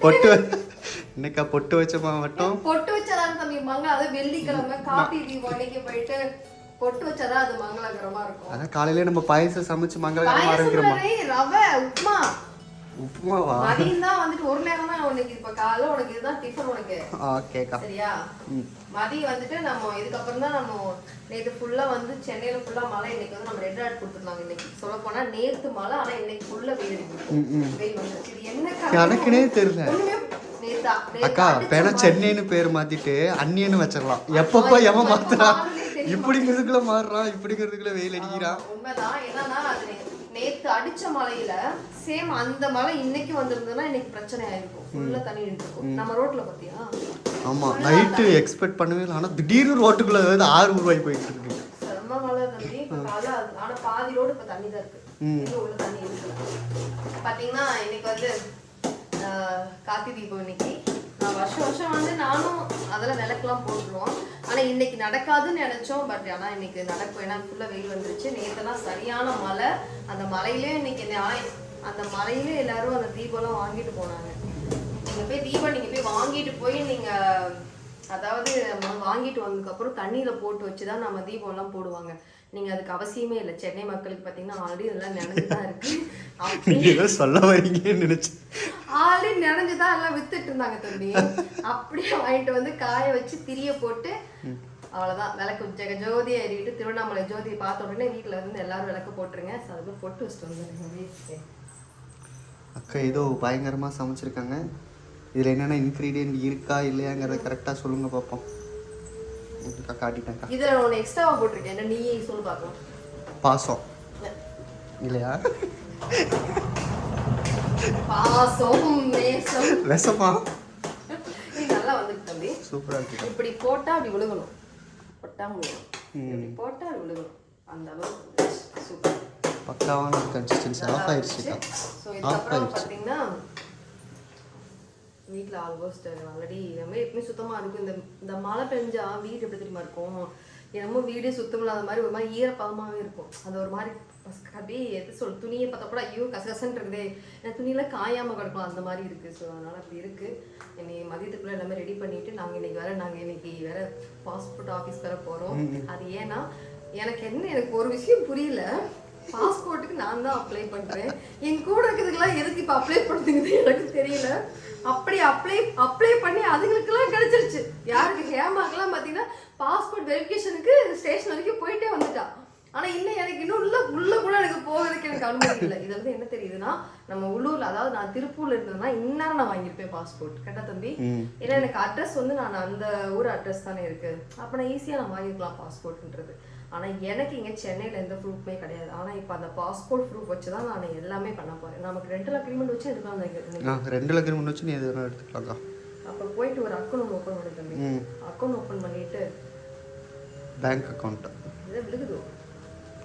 பொட்டு இன்னைக்கா பொட்டு வச்சமா மட்டும்? பொட்டு வச்சதான் தம்பி மங்க அது வெள்ளிக்கிழமை காப்பி தீபம் அன்னைக்கு போயிட்டு பொட்டு வச்சாதான் அது மங்களகரமா இருக்கும். அதான் காலையில நம்ம பாயசம் சமைச்சு மங்களகரமா ஆரம்பிக்கிறோமா? ரவை உப்புமா. உப்புமாவா? மதியம் தான் வந்துட்டு ஒரு நேரம் தான் உனக்கு இப்ப காலைல உனக்கு இதுதான் டிஃபன் உனக்கு. ஓகேக்கா சரியா? மதியம் வந்துட்டு நம்ம இதுக்கப்புறம் தான் நம்ம நேத்து ஃபுல்லா வந்து சென்னையில ஃபுல்லா மழை இன்னைக்கு வந்து நம்ம ரெட் அலர்ட் கொடுத்துருந்தாங்க இன்னைக்கு. சொல்ல போனா நேத்து மழை ஆனா இன்னைக்கு ஃபுல்லா வெயில் அடிக்குது. வெயில் வந்துருச்சு. இது என்ன? எனக்குனே தெரியல அக்கா மழை. சென்னைன்னு பேர் மாத்திட்டு அன்னியன்னு வச்சிடலாம் எப்பப்போ எவன் மாத்துறான்? இப்படிங்கிறதுக்குள்ள மாறுறான் இப்படிங்கிறதுக்குள்ள வெயில் அடிக்கிறான். உண்மைதான். என்னன்னா நேத்து அடிச்ச மழையில சேம் அந்த மழை இன்னைக்கு வந்திருந்ததுன்னா இன்னைக்கு பிரச்சனை ஆயிருக்கும். ஃபுல்லா தண்ணி நின்றுக்கும். நம்ம ரோட்ல பாத்தியா? ஆமா நைட்டு எக்ஸ்பெக்ட் பண்ணவே இல்லை. ஆனா திடீர்னு ரோட்டுக்குள்ள வந்து ஆறு ரூபாய் போயிட்டு இருக்கு. செம்ம மழை தம்பி. ஆனா பாதி ரோடு இப்ப தண்ணி தான் இருக்கு. உள்ள தண்ணி இருக்குல்ல பாத்தீங்கன்னா இன்னைக்கு வந்து கார்த்தி தீபம் இன்னைக்கு. வருஷம் வருஷம் வந்து நானும் அதெல்லாம் விளக்கெல்லாம் போட்டுருவோம். ஆனா இன்னைக்கு நடக்காதுன்னு நினைச்சோம். பட் ஆனா இன்னைக்கு நடக்கும். ஏன்னா ஃபுல்லாக வெயில் வந்துருச்சு. நேற்றுலாம் சரியான மழை. அந்த மலையிலே இன்னைக்கு அந்த மலையிலே எல்லாரும் அந்த தீபம்லாம் வாங்கிட்டு போனாங்க. நீங்க போய் தீபம் நீங்க போய் வாங்கிட்டு போய் நீங்க அதாவது வாங்கிட்டு வந்ததுக்கப்புறம் தண்ணியில் போட்டு போட்டு வச்சுதான் நம்ம தீபம் எல்லாம் போடுவாங்க. நீங்க அதுக்கு அவசியமே இல்லை. சென்னை மக்களுக்கு பாத்தீங்கன்னா ஆல்ரெடி இதெல்லாம் நினைஞ்சுதான் இருக்கு. அப்படி நீங்க ஏதோ சொல்ல வரீங்கன்னு நினைச்சேன். ஆல்ரெடி நினைஞ்சுதான் எல்லாம் வித்துட்டு இருந்தாங்க தம்பி. அப்படியே வாங்கிட்டு வந்து காய வச்சு திரிய போட்டு அவ்வளவுதான். விளக்கு ஜெக ஜோதியை ஏறிட்டு திருவண்ணாமலை ஜோதியை பார்த்த உடனே வீட்டுல இருந்து எல்லாரும் விளக்கு போட்டுருங்க. So, அதுக்கு பொட்டு வச்சுட்டு வீட்டுக்கு அக்கா ஏதோ பயங்கரமா சமைச்சிருக்காங்க. இதுல என்னென்ன இன்க்ரீடியன்ட் இருக்கா இல்லையாங்கிறத கரெக்டா சொல்லுங்க பார்ப்போம் காட்டிட்டேன்க்கா இதுல ஒன்று எக்ஸ்ட்ராவா போட்டிருக்கேன். நீயே சொல்லு பார்க்கலாம். பாசம். இல்லையா? பாசம் நேசம். விஷமா நல்லா வந்துருக்கு தம்பி. சூப்பரா இருக்கு. இப்படி போட்டா அப்படி விழுகணும். போட்டா முடியும். இப்படி போட்டா அப்படி விழுகணும். அந்த அளவுக்கு சூப்பர். பக்காவான கன்சிஸ்டன்சி ஆஃப் ஆயிடுச்சுக்கா. ஸோ இதுக்கப்புறம் பார்த்தீங்கன்னா வீட்டில் ஆல்மோஸ்ட் ஆல்ரெடி நம்ம எப்பவுமே சுத்தமாக இருக்கும். இந்த இந்த மழை பெஞ்சா வீடு எப்படி தெரியுமா இருக்கும்? என்னமோ வீடே சுத்தம் இல்லாத மாதிரி ஒரு மாதிரி ஈரப்பதமாகவே இருக்கும். அது ஒரு மாதிரி அப்படியே எது சொல் துணியை பார்த்தா கூட ஐயோ கசகசன்னு இருக்குதே. ஏன்னா துணியெல்லாம் காயாம கிடக்கும் அந்த மாதிரி இருக்கு. ஸோ அதனால அப்படி இருக்கு. இன்னைக்கு மதியத்துக்குள்ள எல்லாமே ரெடி பண்ணிட்டு நாங்கள் இன்னைக்கு வேற நாங்கள் இன்னைக்கு வேற பாஸ்போர்ட் ஆஃபீஸ் வேற போகிறோம் அது ஏன்னா எனக்கு என்ன எனக்கு ஒரு விஷயம் புரியல. பாஸ்போர்ட்டுக்கு நான் தான் அப்ளை பண்றேன். என் கூட இருக்கிறதுக்கெல்லாம் எதுக்கு இப்போ அப்ளை பண்ணுதுங்கிறது எனக்கு தெரியல. அப்படி அப்ளை அப்ளை பண்ணி அதுங்களுக்கெல்லாம் கிடைச்சிருச்சு. யாருக்கு ஹேமாக்கெல்லாம் பார்த்தீங்கன்னா பாஸ்போர்ட் வெரிஃபிகேஷனுக்கு ஸ்டேஷன் வரைக்கும் போயிட்டே வந்துட்டா. ஆனா இன்னும் எனக்கு இன்னும் உள்ள உள்ள கூட எனக்கு போகிறதுக்கு எனக்கு அனுமதி இல்லை. இதுல என்ன தெரியுதுன்னா நம்ம உள்ளூர்ல அதாவது நான் திருப்பூர்ல இருந்ததுன்னா இந்நேரம் நான் வாங்கியிருப்பேன் பாஸ்போர்ட் கேட்டா தம்பி? ஏன்னா எனக்கு அட்ரஸ் வந்து நான் அந்த ஊர் அட்ரஸ் தானே இருக்கு. அப்ப நான் ஈஸியா நான் வாங்கிக்கலாம் பாஸ்போர்ட்ன்றது ஆனா எனக்கு இங்க சென்னையில எந்த ப்ரூஃப்மே கிடையாது. ஆனா இப்ப அந்த பாஸ்போர்ட் ப்ரூஃப் வச்சு தான் நான் எல்லாமே பண்ண போறேன். நமக்கு ரெண்டல் அக்ரிமெண்ட் வச்சு எடுக்கலாம் ரெண்டு முன்னு வச்சு நீ எது வேணா எடுத்துக்கலாம்க்கா அப்ப போயிட்டு ஒரு அக்கௌண்ட் ஓப்பன் பண்ணி தம்பி. அக்கௌண்ட் ஓப்பன் பண்ணிட்டு பேங்க் அக்கௌண்ட் இதை விழுகுதோ?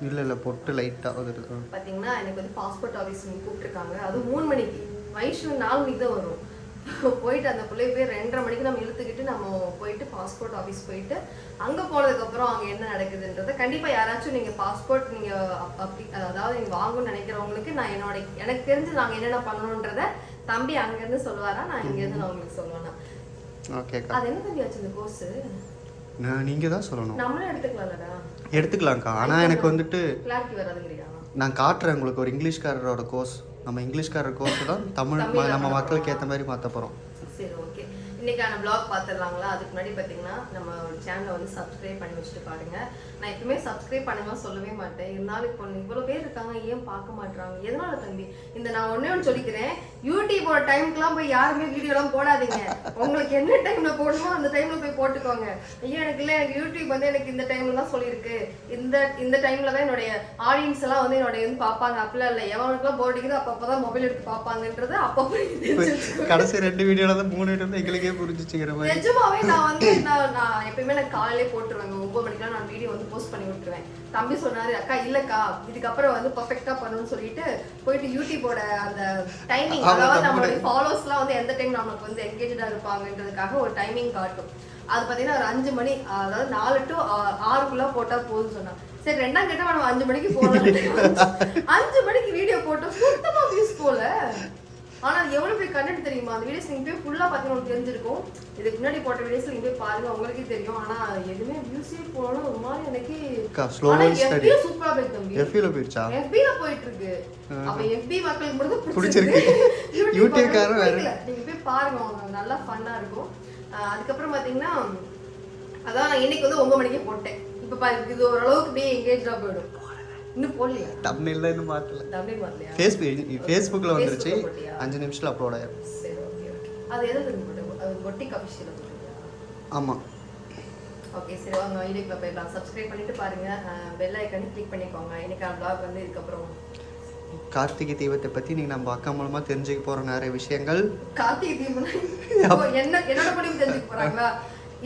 இல்லை இல்லை பொட்டு லைட்டாக அது இருக்கும் பாத்தீங்கன்னா எனக்கு வந்து பாஸ்போர்ட் ஆஃபீஸ் கூப்பிட்டுருக்காங்க. அதுவும் மூணு மணிக்கு. வைஷ்ணு நாலு மணிக்கு தான் வரும். போயிட்டு அந்த பிள்ளைய போய் ரெண்டரை மணிக்கு நம்ம இழுத்துக்கிட்டு நம்ம போயிட்டு பாஸ்போர்ட் ஆஃபீஸ் போயிட்டு அங்க போனதுக்கு அப்புறம் அங்க என்ன நடக்குதுன்றத கண்டிப்பா யாராச்சும் நீங்க பாஸ்போர்ட் நீங்க அப்- அப்படி அதாவது நீங்க வாங்கணும்னு நினைக்கிறவங்களுக்கு நான் என்னோட எனக்கு தெரிஞ்சு நாங்க என்னென்ன பண்ணணுன்றத தம்பி அங்க இருந்து சொல்லுவாரா? நான் இங்க இருந்து நான் உங்களுக்கு சொல்லுவேனா? ஓகேக்கா அது என்ன தம்பி ஆச்சு இந்த கோர்ஸ் நான் நீங்கள் தான் சொல்லணும். நம்மளே எடுத்துக்கலாம்லடா. எடுத்துக்கலாம்க்கா. ஆனால் எனக்கு வந்துட்டு கிளாரிட்டி வராதுங்கிறியா? நான் காட்டுறேன் உங்களுக்கு ஒரு இங்கிலீஷ்காரரோட கோர்ஸ் நம்ம இங்கிலீஷ்காரர் கோர்ஸ் தான் தமிழ் நம்ம மக்களுக்கு ஏற்ற மாதிரி மாற்ற போகிறோம் சரி ஓகே இன்னைக்கான vlog பார்த்துடலாங்களா? அதுக்கு முன்னாடி பார்த்தீங்கன்னா நம்ம சேனலை வந்து சப்ஸ்கிரைப் பண்ணி வச்சுட்டு பாருங்க. நான் எப்பவுமே சப்ஸ்கிரைப் பண்ணுங்க சொல்லவே மாட்டேன். இருந்தாலும் இப்போ இவ்வளோ பேர் இருக்காங்க ஏன் பார்க்க மாட்றாங்க? எதனால தம்பி? இந்த நான் ஒண்ணே ஒன்று சொல்லிக்கிறேன். யூடியூபோட டைம்க்குலாம் போய் யாருமே வீடியோலாம் போடாதீங்க. உங்களுக்கு என்ன டைம்ல போடணுமோ அந்த டைம்ல போய் போட்டுக்கோங்க. ஐயோ எனக்கு இல்லை எனக்கு யூடியூப் வந்து எனக்கு இந்த டைம்ல தான் சொல்லியிருக்கு. இந்த இந்த டைம்ல தான் என்னுடைய ஆடியன்ஸ் எல்லாம் வந்து என்னுடைய வந்து பார்ப்பாங்க. அப்படிலாம் இல்லை. எவனுக்குலாம் போட்டிக்குதோ அப்பப்போ தான் மொபைல் எடுத்து பார்ப்பாங்கன்றது அப்பப்போ. கடைசி ரெண்டு வீடியோவில் தான் மூணு வீடியோ எங்களுக்கே புரிஞ்சிச்சுங்கிற மாதிரி. நிஜமாவே நான் வந்து நான் நான் எப்பயுமே நான் காலையிலே போட்டுருவேங்க. ஒன்பது மணிக்கெல்லாம் நான் வீடியோ வந்து போஸ்ட் பண்ணி விட்டுருவேன். தம்பி சொன்னாரு அக்கா இல்லக்கா இதுக்கப்புறம் வந்து பர்ஃபெக்டா பண்ணணும்னு சொல்லிட்டு போயிட்டு யூடியூபோட அந்த டைமிங் அதாவது நம்மளுடைய- ஃபாலோவர்ஸ்லாம் வந்து எந்த டைம் நமக்கு வந்து என்கேஜா இருப்பாங்கன்றதுக்காக ஒரு டைமிங் காட்டும். அது பார்த்தீங்கன்னா ஒரு அஞ்சு மணி அதாவது நாலு டு ஆறுக்குள்ள போட்டா போதும்னு சொன்னாங்க. சரி ரெண்டாம் கேட்டா நம்ம அஞ்சு மணிக்கு போடலாம் அஞ்சு மணிக்கு வீடியோ போட்டோம். சுத்தமா வியூஸ் போல. பெரிய கண்டென்ட் தெரியுமா? அந்த வீடியோஸ் நீங்க போய் ஃபுல்லா பார்த்தீங்கன்னா தெரிஞ்சிருக்கும். இதுக்கு முன்னாடி போட்ட வீடியோஸ் நீங்க போய் பாருங்க உங்களுக்கே தெரியும். ஆனா எதுவுமே வியூஸே போனாலும் ஒரு மாதிரி எனக்கு அக்கா, slow ஆனா and steady. FB சூப்பரா போய் தம்பி. எஃபியில் போயிடுச்சா? FB ல போயிட்டு இருக்கு அப்ப FB மக்களுக்கு மட்டும் பிடிச்சிருக்கு. யூடியூப் யூடியூப்காரன் வேற. பிடிக்கல. நீங்க போய் பாருங்க அவங்க நல்லா ஃபன்னா இருக்கும். அதுக்கப்புறம் பாத்தீங்கன்னா அதான் இன்னைக்கு வந்து ஒன்பது மணிக்கே போட்டேன். இப்ப பாருங்க இது ஓரளவுக்கு அப்படியே எங்கேஜா போயிடும். இன்னும் போடலையா? தமிழ்ல இன்னும் மாற்றல தமிழ் வரலையா ஃபேஸ்புக் ஃபேஸ்புக்கில் வந்துருச்சு? அஞ்சு நிமிஷத்தில் அப்லோட் ஆயிரும். சரி ஓகே அது எதுல இருந்து பொட்டிக் அபிஷியல் ஆமாம் ஓகே சரி வாங்க வீடியோக்குள்ள போயிடலாம். சப்ஸ்கிரைப் பண்ணிட்டு பாருங்க. பெல் ஐக்கனை கிளிக் பண்ணிக்கோங்க. இன்னைக்கான vlog வந்து இதுக்கப்புறம் கார்த்திகை தீபத்தை பற்றி நீங்கள் நம்ம அக்கா மூலமாக தெரிஞ்சுக்க போகிற நிறைய விஷயங்கள். கார்த்திகை தீபம் என்ன என்னோட முடிவு தெரிஞ்சுக்க போறாங்களா?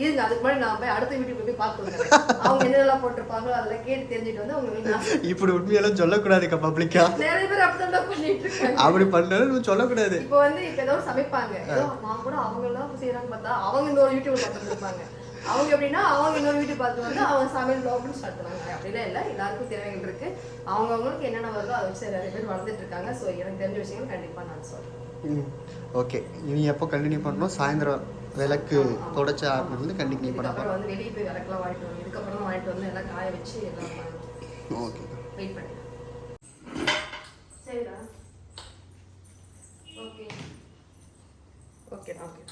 இருங்க அதுக்கு முன்னாடி நான் போய் அடுத்த வீட்டுக்கு போய் பார்த்து வந்துடுறேன். அவங்க என்னெல்லாம் போட்டிருப்பாங்களோ அதெல்லாம் கேட்டு தெரிஞ்சுட்டு வந்து உங்களுக்கு நான் இப்படி உண்மையெல்லாம் சொல்லக்கூடாதுக்கா பப்ளிக்கா நிறைய பேர் அப்படிதான் பண்ணிட்டு இருக்காங்க. அப்படி பண்ணாலும் சொல்லக்கூடாது. இப்போ வந்து இப்ப ஏதோ சமைப்பாங்க. ஏதோ நான் கூட அவங்க எல்லாம் செய்யறாங்க பார்த்தா அவங்க இந்த ஒரு யூடியூப் பார்த்துட்டு இருப்பாங்க. அவங்க எப்படின்னா அவங்க இன்னொரு வீடியோ பார்த்து வந்து அவங்க சமையல் ப்ளாக்னு ஸ்டார்ட் அப்படிலாம் இல்லை. எல்லாருக்கும் திறமைகள் இருக்கு. அவங்கவுங்களுக்கு என்னென்ன வருதோ அதை வச்சு நிறைய பேர் வளர்ந்துட்டு இருக்காங்க. ஸோ எனக்கு தெரிஞ்ச விஷயங்கள் கண்டிப்பா நான் சொல்றேன். ஓகே. இனி எப்போ கண்டினியூ பண்ணணும்? சாயந்தரம் விளக்கு தொடச்ச ஆரம்பிலிருந்து கண்டினியூ பண்ண வந்து வெளியே போய் விளக்கெல்லாம் வாங்கிட்டு வந்து இதுக்கப்புறம் வாங்கிட்டு வந்து எல்லாம் காய வச்சு எல்லாம் ஓகே. வெயிட் பண்ணு சரிடா. ஓகே. Okay okay.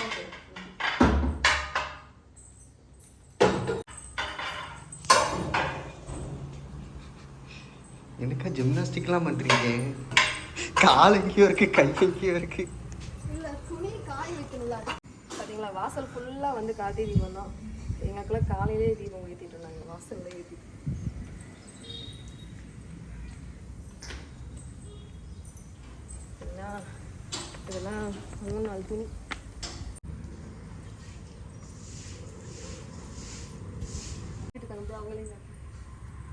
ஓகே. எனக்கா ஜிம்னாஸ்டிக்லாம் பண்ணுறீங்க கால் எங்கேயோ இருக்கு கை எங்கேயோ இருக்கு இல்லை துணி காய வைக்கணும்ல பார்த்தீங்களா வாசல் ஃபுல்லாக வந்து கார்த்திகை தீபம் தான். எங்களுக்குலாம் காலையிலே தீபம் ஏற்றிட்டு இருந்தாங்க. வாசல்ல ஏற்றி இதெல்லாம் மூணு நாள் துணி.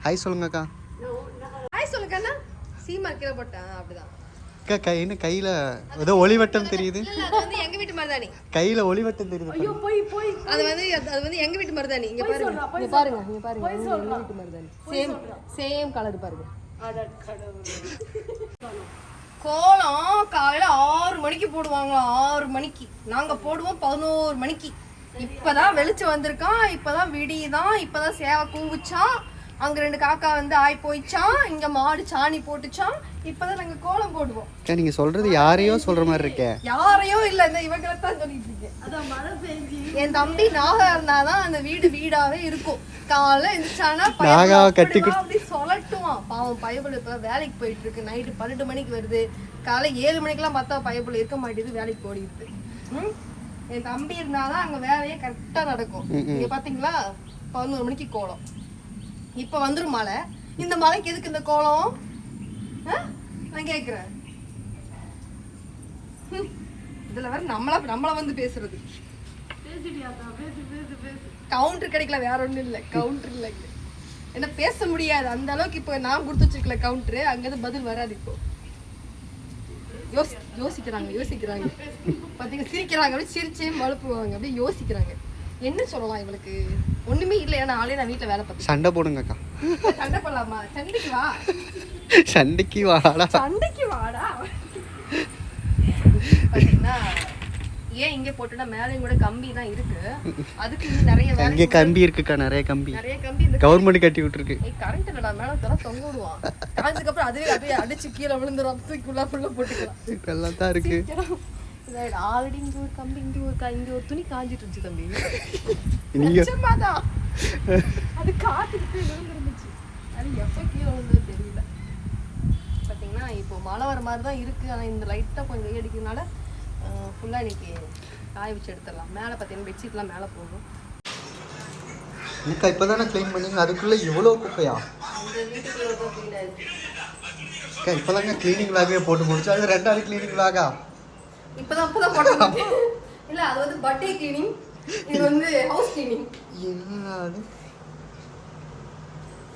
ஹாய் சொல்லுங்கக்கா ஹாய் சொல்லுங்க அண்ணா. சீமா கீழே போட்டேன். அப்படிதான். அக்கா கை என்ன கையில் ஏதோ ஒளிவட்டம் தெரியுது. வந்து எங்க வீட்டு மருதாணி. கையில் ஒளிவட்டம் தெரியுது போய் போய் அது வந்து அது வந்து எங்க வீட்டு மருதாணி. இங்க பாருங்க. இங்க பாருங்க இங்க பாருங்க. எங்க வீட்டு மருதாணி. சேம் சேம் கலர் பாருங்க. கோலம் காலையில ஆறு மணிக்கு போடுவாங்க ஆறு மணிக்கு. நாங்க போடுவோம் பதினோரு மணிக்கு. இப்பதான் வெளிச்சம் வந்திருக்கான். இப்பதான் விடியுதான். இப்பதான் சேவை கூவுச்சான். அங்க ரெண்டு காக்கா வந்து ஆய் போயிச்சான் இங்க மாடு சாணி போட்டுச்சான் இப்பதான் நாங்க கோலம் போடுவோம். அக்கா நீங்கள் சொல்கிறது யாரையோ சொல்கிற மாதிரி இருக்கே. யாரையும் இல்ல இந்த இவங்களை தான் சொல்லிட்டு இருக்கேன். என் தம்பி நாகா இருந்தாதான் அந்த வீடு வீடாவே இருக்கும். காலைல எந்திரிச்சானா நாகாவை அப்படி கட்டி அப்படி சொல்லட்டுவான். பாவம் பயபுல இப்ப வேலைக்கு போயிட்டு இருக்கு. நைட்டு பன்னெண்டு மணிக்கு வருது. காலை ஏழு மணிக்கெல்லாம் பார்த்தா பயபுல இருக்க மாட்டேது வேலைக்கு ஓடிடுது ம்? என் தம்பி இருந்தாதான் அங்க வேலையே கரெக்டா நடக்கும். இங்க பாத்தீங்களா? பதினோரு மணிக்கு கோலம். இப்ப வந்துடும் மழை. இந்த மலைக்கு எதுக்கு இந்த கோலம்? நான் கேட்குறேன் இதில் இதுல வேற நம்மள நம்மளை வந்து பேசுறது. கவுண்டர் கிடைக்கல வேற ஒண்ணும் இல்ல. கவுண்டர் இல்ல என்ன பேச முடியாது. அந்த அளவுக்கு இப்போ நான் கொடுத்து வச்சிருக்கல கவுண்டரு அங்கேருந்து பதில் வராது இப்போ. யோசி யோசிக்கிறாங்க யோசிக்கிறாங்க. பாத்தீங்க சிரிக்கிறாங்க அப்படியே சிரிச்சே மழுப்புவாங்க. அப்படியே யோசிக்கிறாங்க. என்ன சொல்லலாம் இவளுக்கு? ஒண்ணுமே இல்லை ஏன்னா ஆளே நான் வீட்டுல வேலை பார்த்தேன் சண்டை போடுங்கக்கா. சண்டை போடலாமா? சண்டைக்கு வா. சண்டைக்கு வாடா. சண்டைக்கு வாடா. ஏன் இங்க போட்டுனா மேலேயும் கூட கம்பி தான் இருக்கு. அதுக்கு இன்னும் நிறைய வேலை இங்கே கம்பி இருக்குக்கா நிறைய கம்பி. நிறைய கம்பி கவர்மெண்ட் கட்டி விட்டுருக்கு. ஏய் கரண்ட் இல்லடா மேல தர தொங்க விடுவான். காஞ்சதுக்கு அப்புறம் அதுவே அப்படியே அடிச்சு கீழே விழுந்துரும். தூக்கி உள்ள ஃபுல்லா போட்டுக்கலாம். எல்லாம் தான் இருக்கு. ஆல்ரெடி இங்க ஒரு கம்பி இங்க ஒரு கா- இங்க ஒரு துணி காஞ்சிட்டு இருந்துச்சு தம்பி நீங்க அது காத்துக்கிட்டு விழுந்துருந்துச்சு அது எப்போ கீழே விழுந்தது தெரியல பாத்தீங்கன்னா இப்போ மழை வர மாதிரி தான் இருக்கு ஆனா இந்த லைட்டா கொஞ்சம் வெயில் அடிக்கிறதுனால ஃபுல்லா இன்னைக்கு காய வச்சு எடுத்துடலாம் மேலே பார்த்தீங்கன்னா பெட்ஷீட்லாம் மேலே போகும் அக்கா இப்போ தானே க்ளீன் பண்ணீங்க அதுக்குள்ளே இவ்வளோ குப்பையா இப்போ தாங்க க்ளீனிங் விளாகவே போட்டு முடிச்சு அது ரெண்டாவது க்ளீனிங் விளாகா இப்பதான் அப்பதான் போட்டோம் இல்ல அது வந்து கிளீனிங் இது வந்து ஹவுஸ் கிளீனிங்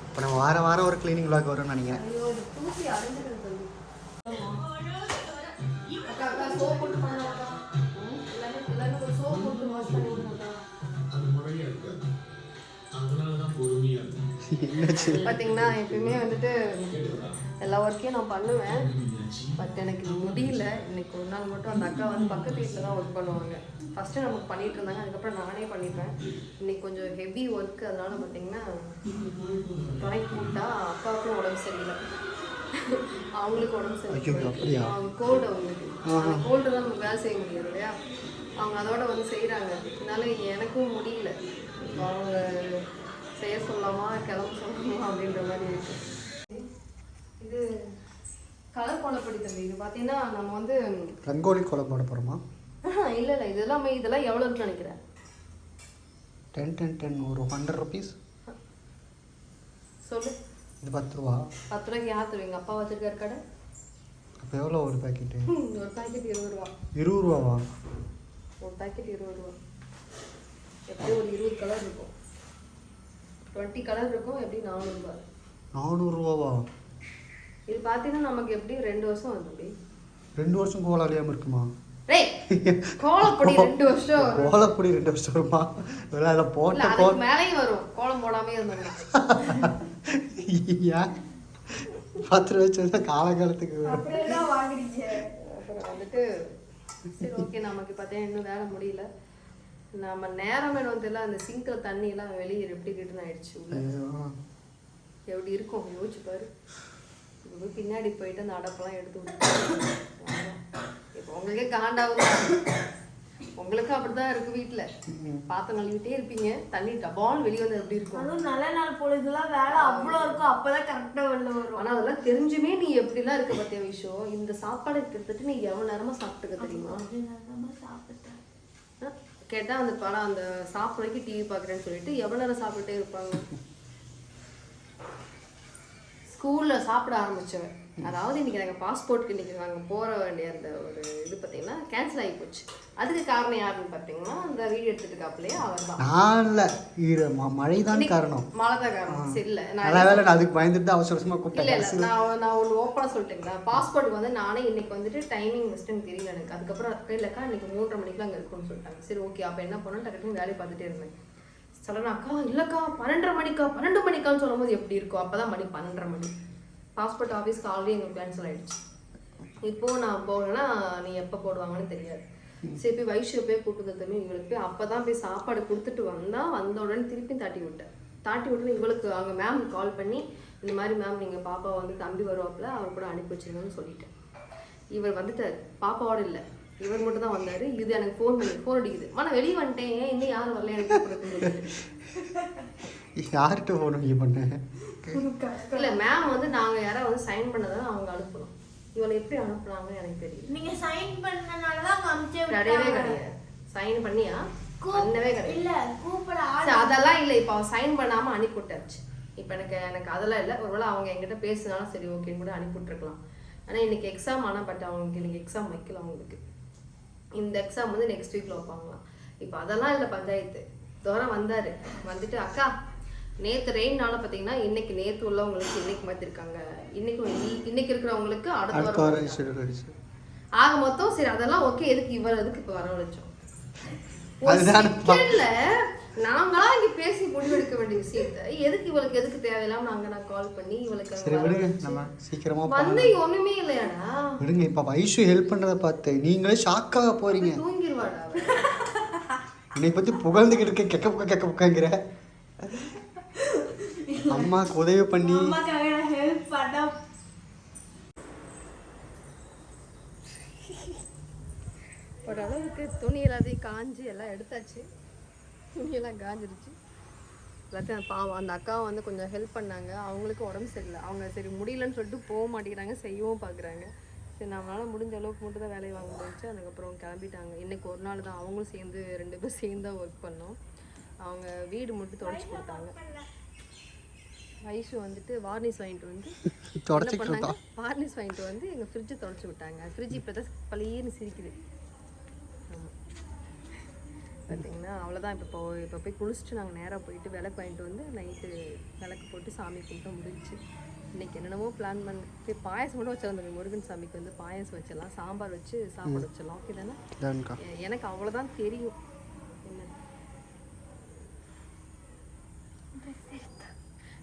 இப்போ நம்ம வார வாரம் ஒரு கிளீனிங் விளாக் வரும்னு நினைக்கிறேன். பார்த்தீங்கன்னா எப்பயுமே வந்துட்டு எல்லா ஒர்க்கையும் நான் பண்ணுவேன். பட் எனக்கு முடியல. இன்னைக்கு ஒரு நாள் மட்டும் அந்த அக்கா வந்து பக்கத்து வீட்டில் தான் ஒர்க் பண்ணுவாங்க. ஃபஸ்ட்டு நமக்கு பண்ணிட்டு இருந்தாங்க. அதுக்கப்புறம் நானே பண்ணிப்பேன். இன்னைக்கு கொஞ்சம் ஹெவி ஒர்க் அதனால பார்த்தீங்கன்னா துணைக்கு கூப்பிட்டா அக்காவுக்கும் உடம்பு சரியில்லை. அவங்களுக்கு உடம்பு சரியில்லை? அவங்க கோல்டு அவங்களுக்கு. அந்த கோல்டு தான் நமக்கு வேலை செய்ய முடியாது இல்லையா? அவங்க அதோட வந்து செய்கிறாங்க அதனால எனக்கும் முடியல. அவங்க செய்ய சொல்லலாமா கிளம்ப சொல்லலாமா அப்படின்ற மாதிரி இருக்கு. இது கலர் கோலப்படி தம்பி. இது பார்த்தீங்கன்னா நம்ம வந்து ரங்கோலி கோலம் போட போகிறோமா இல்லை இல்லை. இதெல்லாம் இதெல்லாம் எவ்வளோ இருக்குன்னு நினைக்கிறேன். டென் டென் டென் ஒரு ஹண்ட்ரட் ருபீஸ் சொல்லு. இது பத்து ரூபா. பத்து ரூபாய்க்கு யார் தருவீங்க? அப்பா வச்சிருக்காரு கடை? அப்போ எவ்வளோ ஒரு பேக்கெட்டு ஒரு பாக்கெட் இருபது ரூபா. இருபது ரூபாவா? ஒரு பாக்கெட் இருபது ரூபா. எப்படியும் ஒரு இருபது கலர் இருக்கும். டுவெண்ட்டி கலர் இருக்கும் எப்படி நானூறுபா நானூறுரூவாவா இது பார்த்தீங்கன்னா நமக்கு எப்படி ரெண்டு வருஷம் வந்து அப்படி? ரெண்டு வருஷம் கோலம் அழியாமல் இருக்குமா? கோலப்பொடி ரெண்டு வருஷம் வரும். கோலப்பொடி ரெண்டு வருஷம் வருமா? அதில் போட்ட அதுக்கு கோலம் மேலேயும் வரும். கோலம் போடாமே இருந்தோம்னா ஏன்? பத்து ரூபா வச்சு காலகாலத்துக்கு வந்துட்டு சரி ஓகே நமக்கு பார்த்தீங்கன்னா இன்னும் வேலை முடியல. நம்ம நேரம் வேணும் வந்து அந்த சிங்கில் தண்ணி எல்லாம் வெளியே எப்படி கிட்டுன்னு ஆயிடுச்சு. எப்படி இருக்கும்? யோசிச்சு பாரு. போய் பின்னாடி போயிட்டு அந்த அடப்பெல்லாம் எடுத்து விட்டு இப்போ உங்களுக்கே காண்டாகுது. உங்களுக்கும் அப்படிதான் இருக்கு வீட்டுல பாத்திரம் கழுவிட்டே இருப்பீங்க. தண்ணி டபால் வெளியே வந்து எப்படி இருக்கும்? அதுவும் நல்ல நாள் பொழுதுலாம் வேலை அவ்வளோ இருக்கும். அப்பதான் கரெக்டா வெளில வரும். ஆனா அதெல்லாம் தெரிஞ்சுமே நீ எப்படிலாம் இருக்க பத்திய விஷயம் இந்த சாப்பாடு கிட்டத்தட்ட நீ எவ்வளவு நேரமா சாப்பிட்டுக்க தெரியுமா? கேட்டா அந்த படம் அந்த சாப்பிட்ற வரைக்கும் டிவி பாக்குறேன்னு சொல்லிட்டு எவ்வளவு நேரம் சாப்பிட்டுட்டே இருப்பாங்க? ஸ்கூல்ல சாப்பிட ஆரம்பிச்சவன். அதாவது இன்னைக்கு நாங்கள் பாஸ்போர்ட்க்கு இன்னைக்கு நாங்கள் போற வேண்டிய அந்த ஒரு இது பார்த்தீங்கன்னா கேன்சல் ஆகி போச்சு. அதுக்கு காரணம் யாருன்னு பார்த்தீங்கன்னா அந்த வீடியோ எடுத்துட்டு அவர் தான் நான் இல்லை. ஈர மழை தான் காரணம். மழை தான் காரணம் சரி இல்லை. நான் வேலை நான் அதுக்கு பயந்துட்டு அவசரமாக கூப்பிட்டேன். இல்ல நான் நான் ஒன்று ஓப்பனாக சொல்லிட்டேங்களா பாஸ்போர்ட் வந்து நானே இன்னைக்கு வந்துட்டு டைமிங் மிஸ்டேக் தெரியல எனக்கு. அதுக்கப்புறம் இல்லைக்கா இன்னைக்கு மூன்றரை மணிக்கு அங்கே இருக்கும்னு சொல்லிட்டாங்க. சரி ஓகே அப்போ என்ன பண்ணோம்? டக்குனு வேலையை பார்த்துட்டே இருந்தேன். சொல்லணும் அக்கா இல்லைக்கா பன்னெண்டரை மணிக்கா பன்னெண்டு மணிக்கான்னு சொல்லும்போது எப்படி இருக்கும்? அப்போ தான் மணி பன்னெண்டரை மணி. பாஸ்போர்ட் ஆஃபீஸ்க்கு ஆல்ரெடி எங்களுக்கு கேன்சல் ஆகிடுச்சு இப்போ நான் போகலன்னா நீ எப்போ போடுவாங்கன்னு தெரியாது. சரி போய் வைஷ்ய போய் கூப்பிட்டு தம்பி இவளுக்கு போய் அப்போ தான் போய் சாப்பாடு கொடுத்துட்டு வந்தால் வந்த உடனே திருப்பி தாட்டி விட்டேன். தாட்டி விட்டுன்னு இவளுக்கு அங்கே மேம் கால் பண்ணி இந்த மாதிரி மேம் நீங்கள் பாப்பா வந்து தம்பி வருவாப்புல அவர் கூட அனுப்பி வச்சிருங்கன்னு சொல்லிட்டேன். இவர் வந்துட்டார். பாப்பாவோட இல்லை. இவர் மட்டும் தான் வந்தாரு. இது எனக்கு ஃபோன் பண்ணி ஃபோன் அடிக்குது. நான் வெளியே வந்துட்டேன். ஏன் இன்னும் யாரும் வரல எனக்கு. யார்கிட்ட போகணும் நீ பண்ண இல்ல மேம் வந்து நாங்க யாராவது வந்து சைன் பண்ணதான் அவங்க அனுப்பணும். இவளை எப்படி அனுப்புனாங்கன்னு எனக்கு தெரியல. நீங்க சைன் பண்ணனாலதான் அவங்க அனுப்பிச்சே கிடையவே கிடையாது. சைன் பண்ணியா? பண்ணவே கிடையாது. இல்ல கூப்பிட ஆள் சரி, அதெல்லாம் இல்ல. இப்ப அவ சைன் பண்ணாம அனுப்பி விட்டாச்சு இப்ப எனக்கு எனக்கு அதெல்லாம் இல்ல. ஒருவேளை அவங்க என்கிட்ட பேசினாலும் சரி ஓகேன்னு கூட அனுப்பி விட்டுருக்கலாம் ஆனா இன்னைக்கு எக்ஸாம் ஆனா பட் அவங்களுக்கு இன்னைக்கு எக்ஸாம் வைக்கல அவங்களுக்கு. இந்த எக்ஸாம் வந்து நெக்ஸ்ட் வீக்ல வைப்பாங்களாம். இப்ப அதெல்லாம் இல்ல பஞ்சாயத்து. தோரம் வந்தாரு. வந்துட்டு அக்கா நேத்து ரெயின்னால பாத்தீங்கன்னா இன்னைக்கு நேத்து உள்ளவங்களுக்கு இன்னைக்கு மாத்திருக்காங்க. இன்னைக்கு இன்னைக்கு இருக்கிறவங்களுக்கு அடுத்த வாரம் ஆக மொத்தம் சரி அதெல்லாம் ஓகே எதுக்கு இவர் எதுக்கு இப்ப வரவழைச்சோம் ஒரு நாங்களா இங்க பேசி முடிவெடுக்க வேண்டிய விஷயத்த. எதுக்கு இவளுக்கு எதுக்கு தேவையில்லாம நாங்க நான் கால் பண்ணி இவளுக்கு சரி விடுங்க. நம்ம சீக்கிரமா வந்து ஒண்ணுமே இல்லையாடா? விடுங்க இப்போ வைஷு ஹெல்ப் பண்ணுறத பார்த்து நீங்களே ஷாக்காக போறீங்க. தூங்கிடுவாடா. என்னை பற்றி புகழ்ந்துக்கிட்டு இருக்க கெக்க புக்க கெக்க புக்கங்கிற. அம்மாவுக்கு உதவி பண்ணி. ஹெல்ப் பண்ண. ஓரளவுக்கு துணி எல்லாத்தையும் காஞ்சி எல்லாம் எடுத்தாச்சு. துணியெல்லாம் காஞ்சிருச்சு எல்லாத்தையும் பாவம் அந்த அக்கா வந்து கொஞ்சம் ஹெல்ப் பண்ணாங்க. அவங்களுக்கு உடம்பு சரியில்லை. அவங்க சரி முடியலன்னு சொல்லிட்டு போக மாட்டேங்கிறாங்க செய்யவும் பார்க்குறாங்க. சரி நம்மளால முடிஞ்ச அளவுக்கு மட்டும் தான் வேலையை வாங்க முடிஞ்சு அதுக்கப்புறம் கிளம்பிட்டாங்க. இன்னைக்கு ஒரு நாள் தான் அவங்களும் சேர்ந்து ரெண்டு பேரும் சேர்ந்து தான் ஒர்க் பண்ணோம். அவங்க வீடு மட்டும் தொடச்சி கொடுத்தாங்க. வைஷு வந்துட்டு வார்னிஷ் வாங்கிட்டு வந்து என்ன பண்ணாங்க? வார்னிஷ் வாங்கிட்டு வந்து எங்க ஃப்ரிட்ஜை தொடச்சி விட்டாங்க. ஃப்ரிட்ஜ் இப்போ தான் பழையன்னு சிரிக்குது. பார்த்தீங்கன்னா அவ்வளோதான் இப்போ இப்போ இப்போ போய் குளிச்சுட்டு நாங்கள் நேராக போயிட்டு விளக்கு வாங்கிட்டு வந்து நைட்டு விளக்கு போட்டு சாமி கும்பிட்டு முடிஞ்சுச்சு. இன்னைக்கு என்னென்னமோ பிளான் பண்ணி போய் பாயசம் கூட வச்சிருந்தோம் முருகன் சாமிக்கு வந்து பாயசம் வச்சிடலாம் சாம்பார் வச்சு சாப்பாடு வச்சிடலாம். ஓகே தானே? எனக்கு அவ்வளோதான் தெரியும்.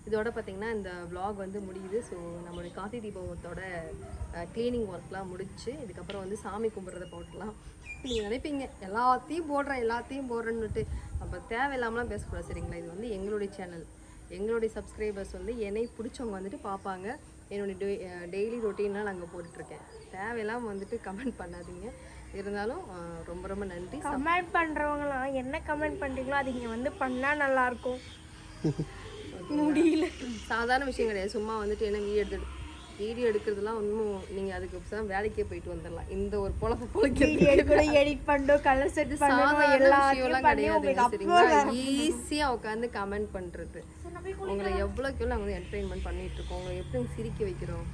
இதோட பார்த்தீங்கன்னா இந்த vlog வந்து முடியுது. ஸோ நம்மளுடைய கார்த்தி தீபத்தோட க்ளீனிங் ஒர்க்லாம் முடிச்சு இதுக்கப்புறம் வந்து சாமி கும்பிட்றத போட்டுடலாம். நீங்கள் நினைப்பீங்க. எல்லாத்தையும் போடுறேன் எல்லாத்தையும் போடுறேன்னுட்டு அப்போ தேவையில்லாமலாம் பேசக்கூடாது சரிங்களா? இது வந்து எங்களுடைய சேனல் எங்களுடைய சப்ஸ்கிரைபர்ஸ் வந்து என்னை பிடிச்சவங்க வந்துட்டு பார்ப்பாங்க. என்னுடைய டெ டெய்லி ரொட்டீன்லாம் நாங்கள் போட்டுட்ருக்கேன். தேவையில்லாமல் வந்துட்டு கமெண்ட் பண்ணாதீங்க. இருந்தாலும் ரொம்ப ரொம்ப நன்றி. கமெண்ட் பண்றவங்களாம் என்ன கமெண்ட் பண்றீங்களோ அது இங்க வந்து பண்ணா நல்லா இருக்கும். முடியல. சாதாரண விஷயம் கிடையாது. சும்மா வந்துட்டு என்ன வீடியோ எடுத்து வீடியோ எடுக்கிறதுலாம் ஒன்றும் நீங்கள் அதுக்கு தான் வேலைக்கே போயிட்டு வந்துடலாம். இந்த ஒரு பொழப்பு பொழைக்கிறது கூட எடிட் பண்ணோம் கலர் செட் எல்லாத்தையும் upload ஈஸியாக உட்காந்து கமெண்ட் பண்ணுறது உங்களை எவ்வளோக்கு எவ்வளோ நாங்கள் வந்து என்டர்டெயின்மெண்ட் பண்ணிட்டு இருக்கோம் உங்களை எப்படி சிரிக்க வைக்கிறோம்?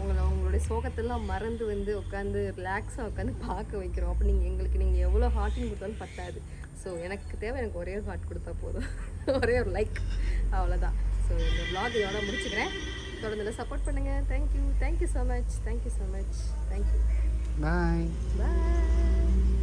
உங்களை உங்களுடைய சோகத்தெல்லாம் மறந்து வந்து உட்காந்து ரிலாக்ஸாக உட்காந்து பார்க்க வைக்கிறோம். அப்போ நீங்கள் எங்களுக்கு நீங்கள் எவ்வளோ ஹார்ட்டிங் கொடுத்தாலும் பத்தாது. ஸோ எனக்கு தேவை எனக்கு ஒரே ஒரு ஹார்ட் கொடுத்தா போதும். ஒரே ஒரு லைக் அவ்வளோதான் ஸோ இந்த vlog இதோட முடிச்சுக்கிறேன். தொடர்ந்து சப்போர்ட் பண்ணுங்கள் thank you thank you so much thank you so much thank you bye bye